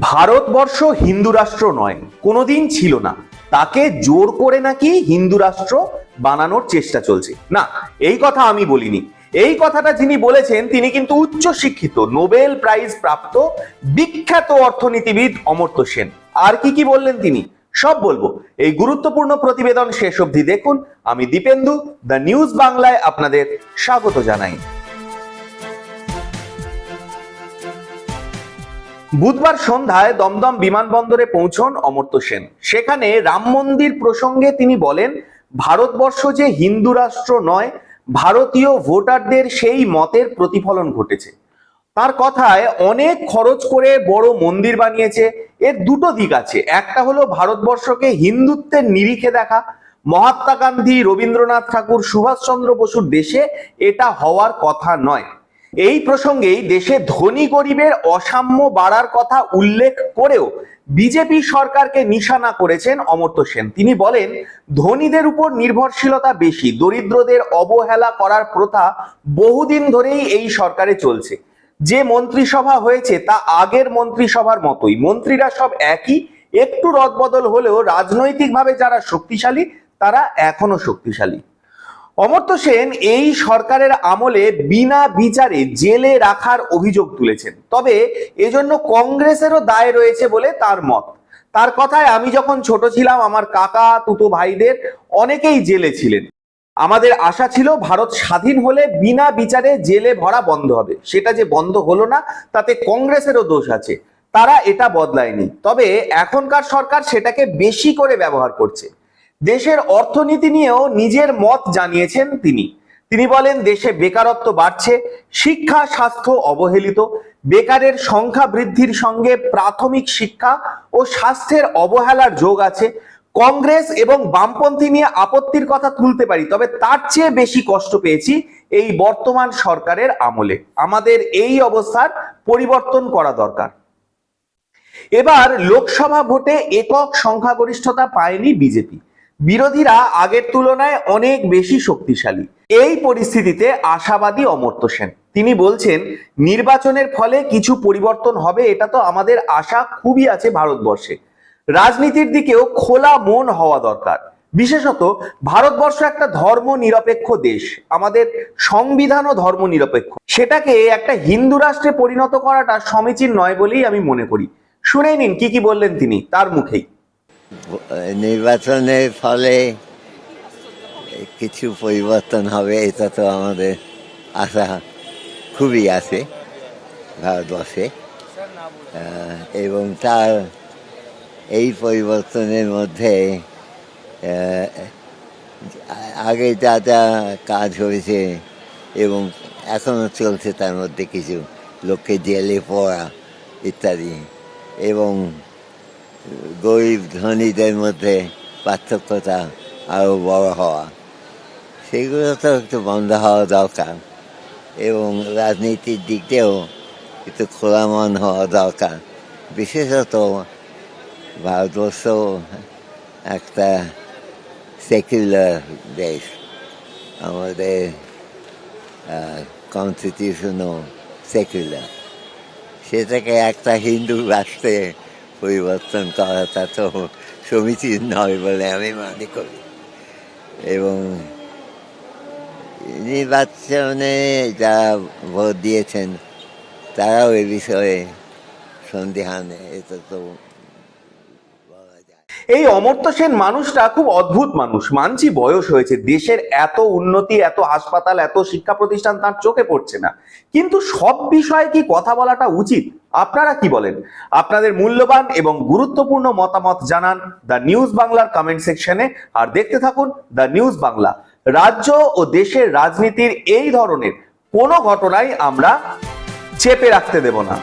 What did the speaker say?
ভারতবর্ষ হিন্দু রাষ্ট্র নয়, কোনোদিন ছিল না। তাকে জোর করে নাকি হিন্দু রাষ্ট্র বানানোর চেষ্টা চলছে। না, এই কথা আমি বলিনি। এই কথাটা যিনি বলেছেন, তিনি কিন্তু উচ্চ শিক্ষিত নোবেল প্রাইজ প্রাপ্ত, বিখ্যাত অর্থনীতিবিদ অমর্ত্য সেন। আর কি কি বললেন তিনি? সব বলব। এই গুরুত্বপূর্ণ প্রতিবেদন শেষ অবধি দেখুন। আমি দীপেন্দু, দ্য নিউজ বাংলায় আপনাদের স্বাগত জানাই। বুধবার সন্ধ্যায় দমদম বিমানবন্দরে পৌঁছন অমর্ত্য সেন। সেখানে রাম মন্দির প্রসঙ্গে তিনি বলেন, ভারতবর্ষ যে হিন্দু রাষ্ট্র নয়, ভারতীয় ভোটারদের সেই মতের প্রতিফলন ঘটেছে। তার কথায় অনেক খরচ করে বড় মন্দির বানিয়েছে। এর দুটো দিক আছে। একটা হলো ভারতবর্ষকে হিন্দুত্বের নিরিখে দেখা। মহাত্মা গান্ধী, রবীন্দ্রনাথ ঠাকুর, সুভাষচন্দ্র বসুর দেশে এটা হওয়ার কথা নয়। এই প্রসঙ্গেই দেশে ধনী গরিবের অসাম্য বাড়ার কথা উল্লেখ করেও বিজেপি সরকারকে নিশানা করেছেন অমর্ত্য সেন। তিনি বলেন, ধনীদের উপর নির্ভরশীলতা বেশি, দরিদ্রদের অবহেলা করার প্রথা বহুদিন ধরেই এই সরকারে চলছে। যে মন্ত্রিসভা হয়েছে তা আগের মন্ত্রিসভার মতোই। মন্ত্রীরা সব একই, একটু রদবদল হলেও রাজনৈতিকভাবে যারা শক্তিশালী, তারা এখনও শক্তিশালী। অমর্ত্য সেন এই সরকারের আমলে বিনা বিচারে জেলে রাখার অভিযোগ তুলেছেন। তবে এজন্য কংগ্রেসেরও দায় রয়েছে বলে তার মত। তার কথায় আমি যখন ছোট ছিলাম, আমার কাকা, তুতো ভাইদের অনেকেই জেলে ছিলেন। আমাদের আশা ছিল ভারত স্বাধীন হলে বিনা বিচারে জেলে ভরা বন্ধ হবে। সেটা যে বন্ধ হলো না, তাতে কংগ্রেসেরও দোষ আছে। তারা এটা বদলায়নি। তবে এখনকার সরকার সেটাকে বেশি করে ব্যবহার করছে। দেশের অর্থনীতি নিয়েও নিজের মত জানিয়েছেন তিনি। তিনি বলেন, দেশে বেকারত্ব বাড়ছে, শিক্ষা, স্বাস্থ্য অবহেলিত, বেকারের সংখ্যা বৃদ্ধির সঙ্গে প্রাথমিক শিক্ষা ও স্বাস্থ্যের অবহেলার যোগ আছে। কংগ্রেস এবং বামপন্থী নিয়ে আপত্তির কথা তুলতে পারি, তবে তার চেয়ে বেশি কষ্ট পেয়েছি এই বর্তমান সরকারের আমলে। আমাদের এই অবস্থার পরিবর্তন করা দরকার। এবার লোকসভা ভোটে একক সংখ্যাগরিষ্ঠতা পায়নি বিজেপি। বিরোধীরা আগের তুলনায় অনেক বেশি শক্তিশালী। এই পরিস্থিতিতে আশাবাদী অমর্ত্য সেন। তিনি বলছেন, নির্বাচনের ফলে কিছু পরিবর্তন হবে, এটা তো আমাদের আশা খুবই আছে ভারতবর্ষে। রাজনীতির দিকেও খোলা মন হওয়া দরকার। বিশেষত, ভারতবর্ষ একটা ধর্ম নিরপেক্ষ দেশ। আমাদের সংবিধানও ধর্ম নিরপেক্ষ সেটাকে একটা হিন্দু রাষ্ট্রে পরিণত করাটা সমীচীন নয় বলেই আমি মনে করি। শুনে নিন, কি কি বললেন তিনি তার মুখেই। নির্বাচনের ফলে কিছু পরিবর্তন হবে, এটা তো আমাদের আশা খুবই আছে ভারতবর্ষে। এবং তার এই পরিবর্তনের মধ্যে আগে যা যা কাজ হয়েছে এবং এখনও চলছে তার মধ্যে কিছু, লোককে জেলে পড়া ইত্যাদি। এবং গরিব ধনীদের মধ্যে পার্থক্যটা আরও বড় হওয়া। সেগুলো তো একটু বন্ধ হওয়া দরকার এবং রাজনীতির দিক দিয়েও একটু খোলা মন হওয়া দরকার। বিশেষত ভারতবর্ষ একটা সেকুলার দেশ। আমাদের কনস্টিটিউশনও সেকুলার সেটাকে একটা হিন্দু রাষ্ট্রে পরিবর্তন করাটা তো সমীচীন নয় বলে আমি মনে করি। এবং নির্বাচনে যারা ভোট দিয়েছেন, তারাও এ বিষয়ে সন্দেহান, এটা তো এই অমর্ত্য সেন মানুষটা খুব অদ্ভুত মানুষ। মানছি বয়স হয়েছে, দেশের এত উন্নতি, এত হাসপাতাল, এত শিক্ষা প্রতিষ্ঠান তার চোখে পড়ছে না। কিন্তু সব বিষয়ে কি কথা বলাটা উচিত? আপনারা কি বলেন? আপনাদের মূল্যবান এবং গুরুত্বপূর্ণ মতামত জানান দ্য নিউজ বাংলার কমেন্ট সেকশনে আর দেখতে থাকুন দ্য নিউজ বাংলা। রাজ্য ও দেশের রাজনীতির এই ধরনের কোনো ঘটনাই আমরা চেপে রাখতে দেব না।